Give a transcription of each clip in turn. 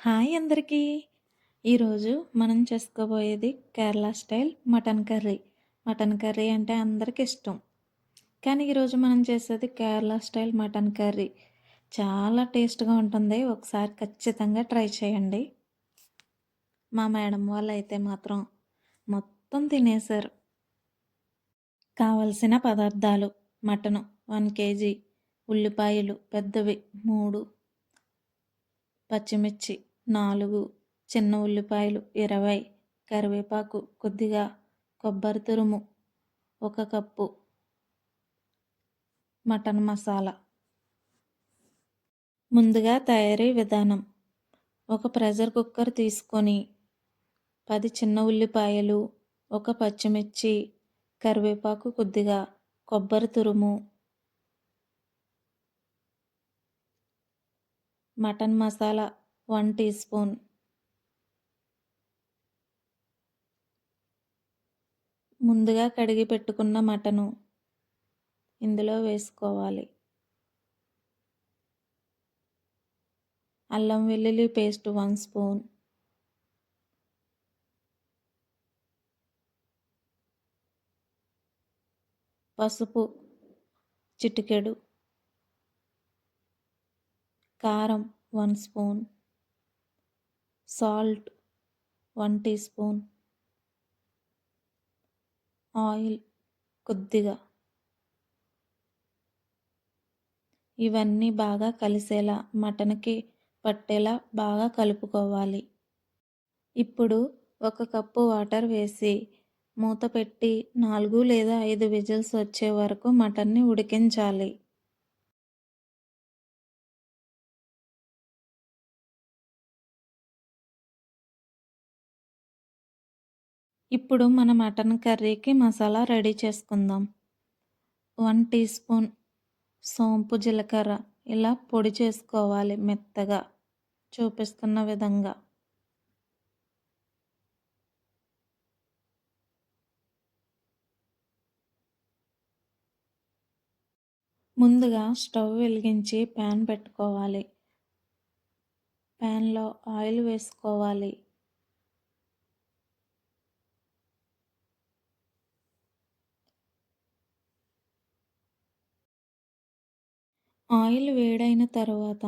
Hi అందరికీ. ఈరోజు మనం చేసుకోబోయేది Kerala style mutton curry. Mutton curry అంటే అందరికి ఇష్టం. కానీ ఈరోజు మనం చేసేది కేరళ స్టైల్ మటన్ కర్రీ. చాలా టేస్ట్గా ఉంటుంది. ఒకసారి ఖచ్చితంగా ట్రై చేయండి. మా మేడం వాళ్ళు అయితే మాత్రం మొత్తం తినేశారు. కావలసిన పదార్థాలు మటను వన్ కేజీ ఉల్లిపాయలు పెద్దవి మూడు పచ్చిమిర్చి నాలుగు చిన్న ఉల్లిపాయలు ఇరవై కరివేపాకు కొద్దిగా కొబ్బరి తురుము ఒక కప్పు మటన్ మసాలా. ముందుగా తయారీ విధానం. ఒక ప్రెషర్ కుక్కర్ తీసుకొని పది చిన్న ఉల్లిపాయలు ఒక పచ్చిమిర్చి కరివేపాకు కొద్దిగా కొబ్బరి తురుము mutton masala one teaspoon. ముందుగా కడిగి పెట్టుకున్న మటను ఇందులో వేసుకోవాలి. అల్లం వెల్లుల్లి పేస్ట్ వన్ స్పూన్. పసుపు చిటికెడు. కారం one spoon salt one teaspoon oil కొద్దిగా. ఇవన్నీ బాగా కలిసేలా మటన్కి పట్టేలా బాగా కలుపుకోవాలి. ఇప్పుడు ఒక కప్పు వాటర్ వేసి మూత పెట్టి నాలుగు లేదా ఐదు విజిల్స్ వచ్చే వరకు మటన్ని ఉడికించాలి. ఇప్పుడు మన మటన్ కర్రీకి మసాలా రెడీ చేసుకుందాం. వన్ టీ స్పూన్ సోంపు జీలకర్ర ఇలా పొడి చేసుకోవాలి మెత్తగా చూపిస్తున్న విధంగా. ముందుగా స్టవ్ వెలిగించి ప్యాన్ పెట్టుకోవాలి. ప్యాన్లో ఆయిల్ వేసుకోవాలి. ఆయిల్ వేడైన తర్వాత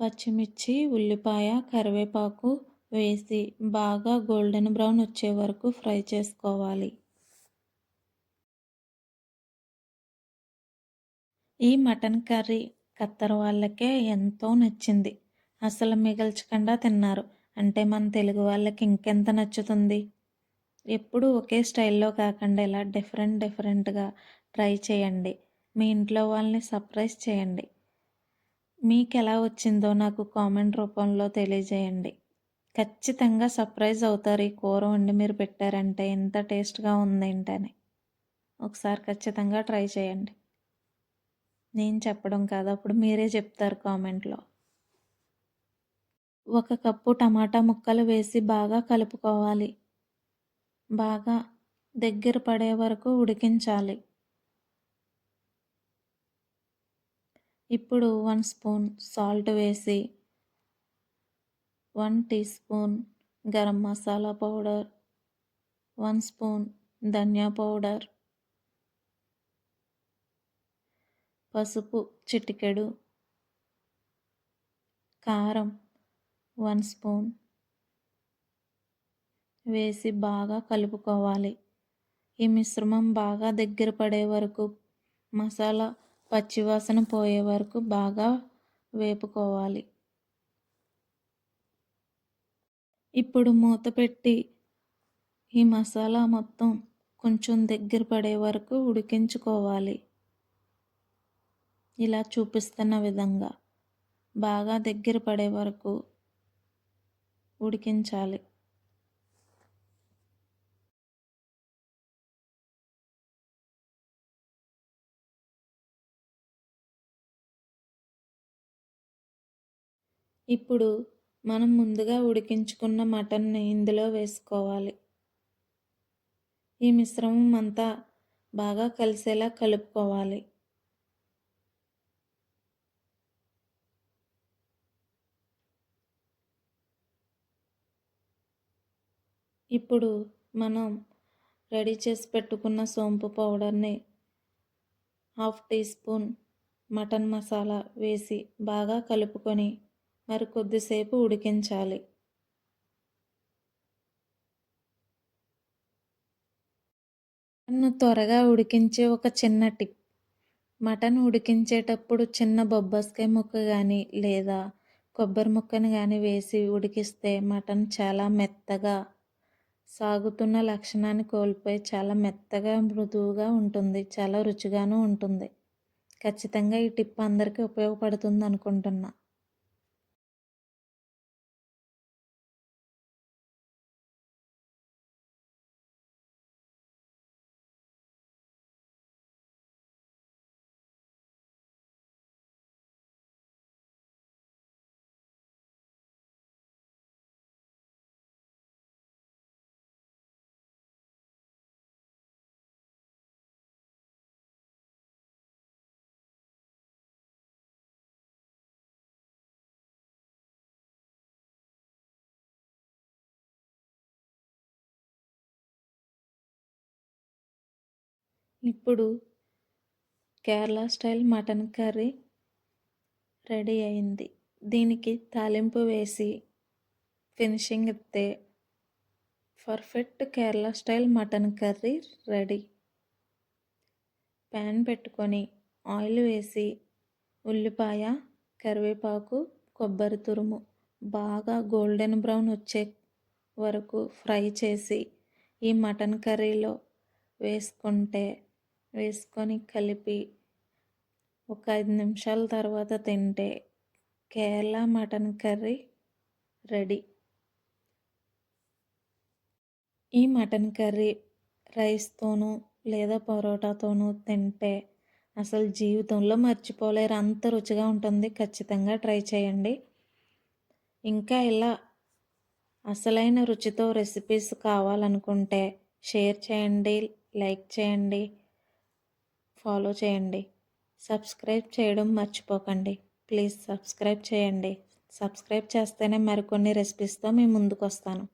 పచ్చిమిర్చి ఉల్లిపాయ కరివేపాకు వేసి బాగా గోల్డెన్ బ్రౌన్ వచ్చే వరకు ఫ్రై చేసుకోవాలి. ఈ మటన్ కర్రీ కత్తర వాళ్ళకే ఎంతో నచ్చింది. అసలు మిగల్చకుండా తిన్నారు. అంటే మన తెలుగు వాళ్ళకి ఇంకెంత నచ్చుతుంది? ఎప్పుడు ఒకే స్టైల్లో కాకుండా ఇలా డిఫరెంట్ డిఫరెంట్గా ట్రై చేయండి. మీ ఇంట్లో వాళ్ళని సర్ప్రైజ్ చేయండి. మీకు ఎలా వచ్చిందో నాకు కామెంట్ రూపంలో తెలియజేయండి. ఖచ్చితంగా సర్ప్రైజ్ అవుతారు ఈ కూర వండి మీరు పెట్టారంటే ఎంత టేస్ట్గా ఉంది ఏంటని. ఒకసారి ఖచ్చితంగా ట్రై చేయండి. నేను చెప్పడం కాదు అప్పుడు మీరే చెప్తారు కామెంట్లో. ఒక కప్పు టమాటా ముక్కలు వేసి బాగా కలుపుకోవాలి. బాగా దగ్గర పడే వరకు ఉడికించాలి. ఇప్పుడు వన్ స్పూన్ సాల్ట్ వేసి one teaspoon garam masala powder one spoon ధనియా పౌడర్ పసుపు చిటికెడు కారం వన్ స్పూన్ వేసి బాగా కలుపుకోవాలి. ఈ మిశ్రమం బాగా దగ్గర పడే వరకు మసాలా పచ్చివాసన పోయే వరకు బాగా వేపుకోవాలి. ఇప్పుడు మూత పెట్టి ఈ మసాలా మొత్తం కొంచెం దగ్గర పడే వరకు ఉడికించుకోవాలి. ఇలా చూపిస్తున్న విధంగా బాగా దగ్గర పడే వరకు ఉడికించాలి. ఇప్పుడు మనం ముందుగా ఉడికించుకున్న మటన్ని ఇందులో వేసుకోవాలి. ఈ మిశ్రమం అంతా బాగా కలిసేలా కలుపుకోవాలి. ఇప్పుడు మనం రెడీ చేసి పెట్టుకున్న సోంపు పౌడర్ని half teaspoon mutton masala వేసి బాగా కలుపుకొని మరి కొద్దిసేపు ఉడికించాలి. మటన్ను త్వరగా ఉడికించే ఒక చిన్న టిప్. మటన్ ఉడికించేటప్పుడు చిన్న బొబ్బస్కాయ ముక్క కానీ లేదా కొబ్బరి ముక్కను కానీ వేసి ఉడికిస్తే మటన్ చాలా మెత్తగా సాగుతున్న లక్షణాన్ని కోల్పోయి చాలా మెత్తగా మృదువుగా ఉంటుంది. చాలా రుచిగాను ఉంటుంది. ఖచ్చితంగా ఈ టిప్ అందరికీ ఉపయోగపడుతుంది అనుకుంటున్నా. ఇప్పుడు Kerala style mutton curry ready అయింది. దీనికి తాలింపు వేసి ఫినిషింగ్ ఇస్తే perfect Kerala style mutton curry ready. Pan పెట్టుకొని ఆయిల్ వేసి ఉల్లిపాయ కరివేపాకు కొబ్బరి తురుము బాగా గోల్డెన్ బ్రౌన్ వచ్చే వరకు ఫ్రై చేసి ఈ మటన్ కర్రీలో వేసుకుంటే వేసుకొని కలిపి ఒక ఐదు నిమిషాల తర్వాత తింటే కేరళ మటన్ కర్రీ రెడీ. ఈ మటన్ కర్రీ రైస్తోనూ లేదా పరోటాతోనూ తింటే అసలు జీవితంలో మర్చిపోలేరు. అంత రుచిగా ఉంటుంది. ఖచ్చితంగా ట్రై చేయండి. ఇంకా ఇలా అసలైన రుచితో రెసిపీస్ కావాలనుకుంటే షేర్ చేయండి లైక్ చేయండి. ఫాలో చేయండి. సబ్స్క్రైబ్ చేయడం మర్చిపోకండి. ప్లీజ్ సబ్స్క్రైబ్ చేయండి. సబ్స్క్రైబ్ చేస్తేనే మరికొన్ని రెసిపీస్తో మేము ముందుకు వస్తాను